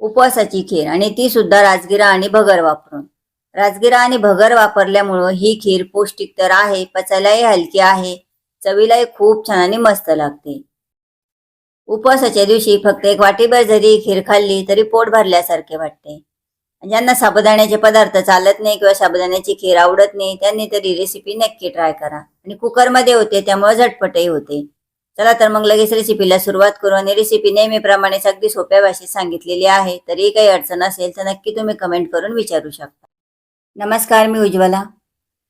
उपवासाची खीर आणि ती सुद्धा राजगिरा आणि भगर वापरून. राजगिरा आणि भगर वापरल्यामुळं ही खीर पौष्टिक तर आहे पचायलाही हलकी आहे चवीलाही खूप छान आणि मस्त लागते. उपवासाच्या दिवशी फक्त एक वाटीभर जरी खीर खाल्ली तरी पोट भरल्यासारखे वाटते. ज्यांना साबुदाण्याचे पदार्थ चालत नाही किंवा साबुदाण्याची खीर आवडत नाही त्यांनी तरी रेसिपी नक्की ट्राय करा. आणि कुकरमध्ये होते त्यामुळे झटपटही होते. चला तर मग लगेच रेसिपीला सुरुवात करू. आणि रेसिपी नेहमीप्रमाणेच अगदी सोप्या भाषेत सांगितलेली आहे. तरी काही अडचण असेल तर नक्की तुम्ही कमेंट करून विचारू शकता. नमस्कार मी उज्ज्वला.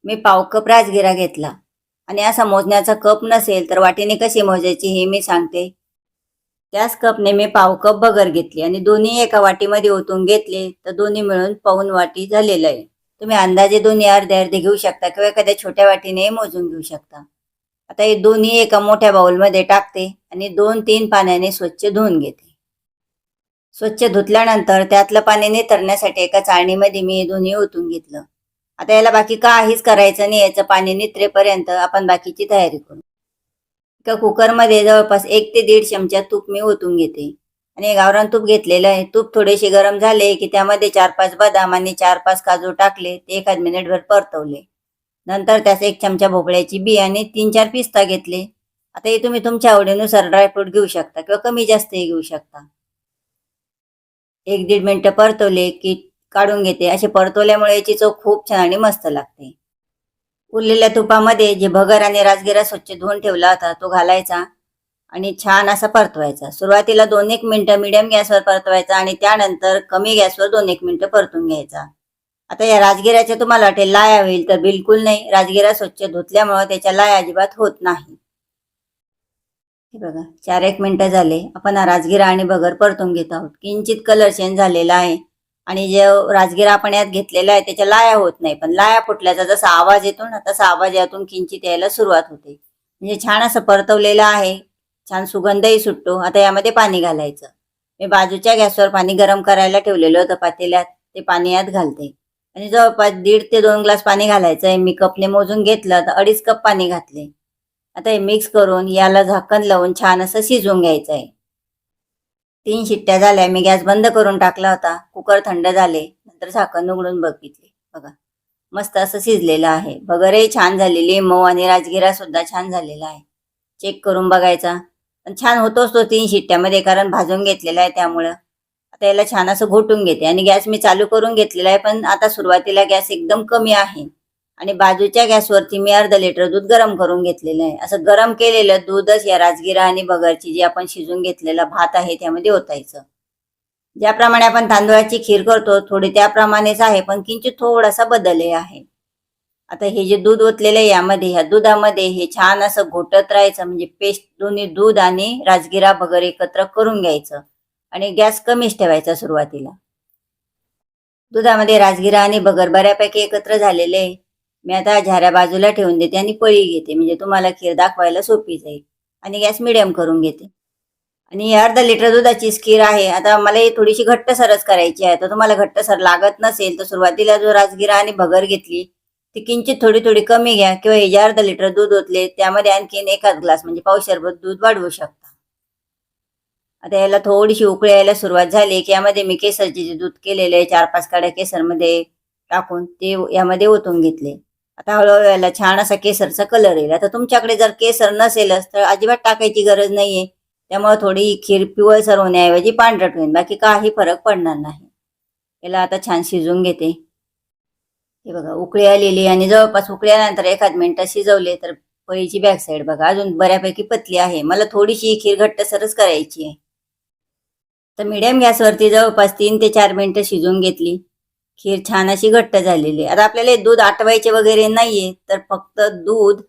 मी पाव कप राजगिरा घेतला. आणि असा मोजण्याचा कप नसेल तर वाटीने कशी मोजायची हे मी सांगते. त्याच कपने मी पाव कप बगर घेतली आणि दोन्ही एका वाटीमध्ये ओतून घेतले तर दोन्ही मिळून पाऊन वाटी झालेलं आहे. तुम्ही अंदाजे दोन्ही अर्धे अर्धे घेऊ शकता किंवा एखाद्या छोट्या वाटीने मोजून घेऊ शकता. आता हे दोन्ही एका मोठ्या बाउलमध्ये टाकते आणि दोन तीन पाण्याने स्वच्छ धुवून घेते. स्वच्छ धुतल्यानंतर त्यातलं पाणी नितरण्यासाठी एका चाळणीमध्ये मी हे दोन्ही ओतून घेतलं. आता याला बाकी काहीच करायचं नाही याचं पाणी नित्रेपर्यंत आपण बाकीची तयारी करू. एका कुकरमध्ये जवळपास एक ते दीड चमचा तूप मी ओतून घेते. आणि गावरान तूप घेतलेलं आहे. तूप थोडेसे गरम झाले की त्यामध्ये चार पाच बदाम आणि चार पाच काजू टाकले. ते एखाद मिनिटभर परतवले. नंतर त्यास एक चमचा भोपळ्याची बियाणे तीन चार पिस्ता घेतले. आता हे तुम्ही तुमच्या आवडीनुसार ड्रायफ्रूट घेऊ शकता किंवा कमी जास्तही घेऊ शकता. एक दीड मिनिटं परतवले की काढून घेते. असे परतवल्यामुळे याची चव खूप छान आणि मस्त लागते. उरलेल्या तुपामध्ये जे भगर आणि राजगिरा स्वच्छ धुवून ठेवला होता तो घालायचा आणि छान असा परतवायचा. सुरुवातीला दोन एक मिनिटं मिडियम गॅसवर परतवायचा आणि त्यानंतर कमी गॅसवर दोन एक मिनिटं परतून घ्यायचा. आता या राजगिऱ्याच्या तुम्हाला वाटेल लाया होईल तर बिलकुल नाही. राजगिरा स्वच्छ धुतल्यामुळे त्याच्या लाया अजिबात होत नाही. हे बघा चार एक मिनिटं झाले. आपण हा राजगिरा आणि भगर परतून घेत आहोत. किंचित कलर चेंज झालेला आहे. आणि जे राजगिरा आपण यात घेतलेला आहे त्याच्या लाया होत नाही. पण लाया फुटल्याचा जसा आवाज येतो ना तसा आवाज यातून किंचित यायला सुरुवात होते. म्हणजे छान असं परतवलेलं आहे. छान सुगंधही सुटतो. आता यामध्ये पाणी घालायचं. मी बाजूच्या गॅसवर पाणी गरम करायला ठेवलेलं होतं पातेल्यात. ते पाणी यात घालते. आणि जवळपास दीड ते दोन ग्लास पाणी घालायचं आहे मी कपने मोजून घेतलं तर अडीच कप पाणी घातले. आता हे मिक्स करून याला झाकण लावून छान असं शिजवून घ्यायचं आहे तीन शिट्ट्या झाल्या. मी गॅस बंद करून टाकला होता. कुकर थंड झाले. नंतर झाकण उघडून बघितले. बघा. मस्त असं शिजलेलं आहे. बगरही छान झालेली आहे, मऊ आणि राजगिरा सुद्धा छान झालेला आहे. चेक करून बघायचा. पण छान होतोच तो तीन शिट्ट्यामध्ये कारण भाजून घेतलेला आहे त्यामुळं. आता याला छान असं घोटून घेते. आणि गॅस मी चालू करून घेतलेला आहे पण आता सुरुवातीला गॅस एकदम कमी आहे. आणि बाजूच्या गॅसवरती मी अर्धा लिटर दूध गरम करून घेतलेलं आहे. असं गरम केलेलं दूधच या राजगिरा आणि बगरची जी आपण शिजून घेतलेला भात आहे त्यामध्ये ओतायचं. ज्याप्रमाणे आपण तांदळाची खीर करतो थोडी त्याप्रमाणेच आहे पण किंचित थोडासा बदल आहे. आता हे जे दूध ओतलेलं आहे यामध्ये ह्या दुधामध्ये हे छान असं घोटत राहायचं. म्हणजे पेस्ट दोन्ही दूध आणि राजगिरा बगर एकत्र करून घ्यायचं. आणि गॅस कमीच ठेवायचा सुरुवातीला. दुधामध्ये राजगिरा आणि भगर बऱ्यापैकी एकत्र झालेले मी आता झाऱ्या बाजूला ठेवून देते आणि पळी घेते. म्हणजे तुम्हाला खीर दाखवायला सोपी जाईल. आणि गॅस मिडियम करून घेते. आणि अर्धा लिटर दुधाची खीर आहे. आता मला ही थोडीशी घट्ट सरच करायची आहे. तर तुम्हाला घट्ट सर लागत नसेल तर सुरुवातीला जो राजगिरा आणि भगर घेतली ती किंचित थोडी थोडी कमी घ्या. किंवा हे जे अर्धा लिटर दूध ओतले त्यामध्ये आणखीन एकाच ग्लास म्हणजे पावशरभर दूध वाढवू शकता. आता याला थोडीशी उकळी यायला सुरुवात झाली की यामध्ये मी केसरचे जे दूध केलेले आहे चार पाच काड्या केसरमध्ये टाकून ते यामध्ये ओतून घेतले. आता हळूहळू याला छान असा केसरचा कलर येईल. आता तुमच्याकडे जर केसर नसेलच तर अजिबात टाकायची गरज नाहीये. त्यामुळे थोडी ही खीर पिवळसर होण्याऐवजी पांढरट होईल बाकी काही फरक पडणार नाही. याला आता छान शिजवून घेते. हे बघा उकळी आलेली आणि जवळपास उकळी आल्यानंतर एखाद मिनिटं शिजवले तर पळीची बॅक साईड बघा अजून बऱ्यापैकी पतली आहे. मला थोडीशी खीर खीर घट्टसरच करायची आहे. तर मिडियम गॅसवरती जवळपास तीन ते चार मिनिटं शिजवून घेतली खीर छान अशी घट्ट झालेली. आता आपल्याला दूध आटवायचे वगैरे नाहीये तर फक्त दूध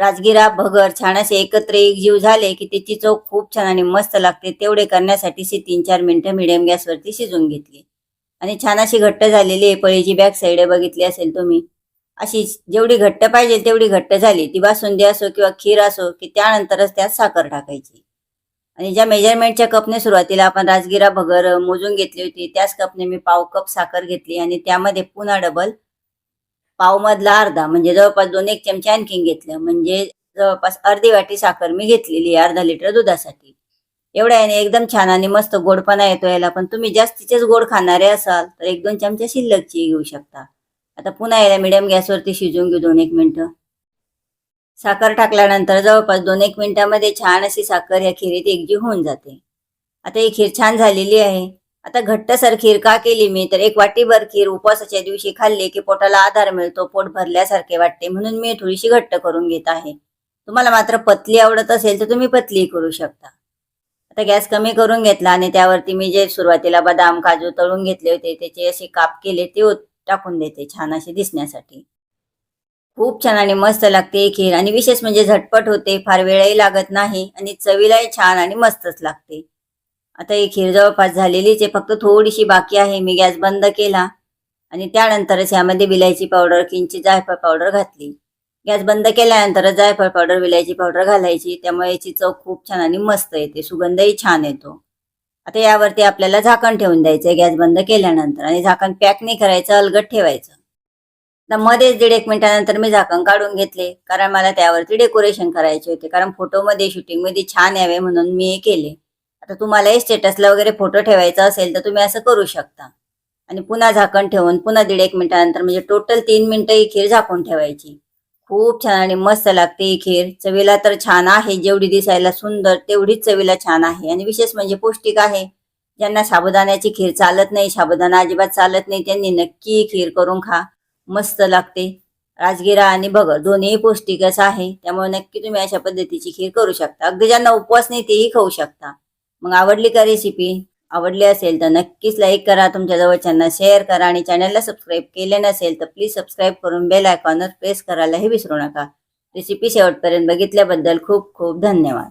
राजगिरा भगर छान असे एकत्र एकजीव झाले की त्याची चव खूप छान आणि मस्त लागते. तेवढे करण्यासाठी ती तीन चार मिनिटं मिडियम गॅसवरती शिजवून घेतली. आणि छान अशी घट्ट झालेली आहे पळीची बॅक साईड बघितली असेल तुम्ही. अशी जेवढी घट्ट पाहिजे तेवढी घट्ट झाली. ती बासुंदी असो किंवा खीर असो की त्यानंतरच त्यात साखर टाकायची. आणि ज्या मेजरमेंटच्या कपने सुरुवातीला आपण राजगिरा भगर मोजून घेतली होती त्याच कपने मी पाव कप साखर घेतली आणि त्यामध्ये पुन्हा डबल पावमधला अर्धा म्हणजे जवळपास दोन एक चमचे आणखीन घेतलं. म्हणजे जवळपास अर्धी वाटी साखर मी घेतलेली अर्धा लिटर दुधासाठी. एवढ्या याने एकदम छान आणि मस्त गोडपणा येतो याला. पण तुम्ही जास्तीचेच गोड खाणारे असाल तर एक दोन चमचे शिल्लकची घेऊ शकता. आता पुन्हा याला मिडियम गॅसवरती शिजवून घेऊ दोन एक मिनटं. साखर टाकल्यानंतर जवळपास दोन एक मिनिटामध्ये छान अशी साखर या खिरीत एकजीव होऊन जाते. आता ही खीर छान झालेली आहे. आता घट्टसर खीर का केली मी? तर एक वाटीभर खीर उपवासाच्या दिवशी खाल्ली की पोटाला आधार मिळतो. पोट भरल्यासारखे वाटते म्हणून मी थोडीशी घट्ट करून घेत आहे. तुम्हाला मात्र पतली आवडत असेल तर तुम्ही पतली करू शकता. आता गॅस कमी करून घेतला आणि त्यावरती मी जे सुरुवातीला बदाम काजू तळून घेतले होते त्याचे असे काप केले ते टाकून देते छान असे दिसण्यासाठी. खूप छान आणि मस्त लागते ही खीर. आणि विशेष म्हणजे झटपट होते फार वेळही लागत नाही आणि चवीलाही छान आणि मस्तच लागते. आता ही खीर जवळपास झालेलीच आहे फक्त थोडीशी बाकी आहे. मी गॅस बंद केला आणि त्यानंतरच यामध्ये विलायची पावडर किंची जायफळ पावडर घातली. गॅस बंद केल्यानंतर जायफळ पावडर विलायची पावडर घालायची. त्यामुळे याची चव खूप छान आणि मस्त येते सुगंधही छान येतो. आता यावरती आपल्याला झाकण ठेवून द्यायचं गॅस बंद केल्यानंतर आणि झाकण पॅक नाही करायचं अलगट ठेवायचं. मध्येच दीड एक मिनिटानंतर मी झाकण काढून घेतले कारण मला त्यावरती डेकोरेशन करायचे होते. कारण फोटोमध्ये शूटिंगमध्ये छान यावे म्हणून मी हे केले. आता तुम्हालाही स्टेटसला वगैरे फोटो ठेवायचा असेल तर तुम्ही असं करू शकता. आणि पुन्हा झाकण ठेवून पुन्हा दीड एक मिनिटानंतर म्हणजे टोटल तीन मिनिटं ही खीर झाकून ठेवायची. खूप छान आणि मस्त लागते ही खीर. चवीला तर छान आहे जेवढी दिसायला सुंदर तेवढीच चवीला छान आहे. आणि विशेष म्हणजे पौष्टिक आहे. ज्यांना साबुदाण्याची खीर चालत नाही साबुदाणा अजिबात चालत नाही त्यांनी नक्की खीर करून खा. मस्त लागते. राजगिरा आणि भगर दोन्ही पौष्टिकच आहे. त्यामुळे नक्की तुम्ही अशा पद्धतीची खीर करू शकता. अगदी ज्यांना उपवास नाही तेही खाऊ शकता. मग आवडली का रेसिपी आवडली असेल तर नक्कीच लाईक करा. तुमच्या जवळच्यांना शेअर करा आणि चॅनलला सबस्क्राईब केले नसेल तर प्लीज सबस्क्राईब करून बेल आयकॉनवर प्रेस करायलाही विसरू नका. रेसिपी शेवटपर्यंत बघितल्याबद्दल खूप खूप धन्यवाद.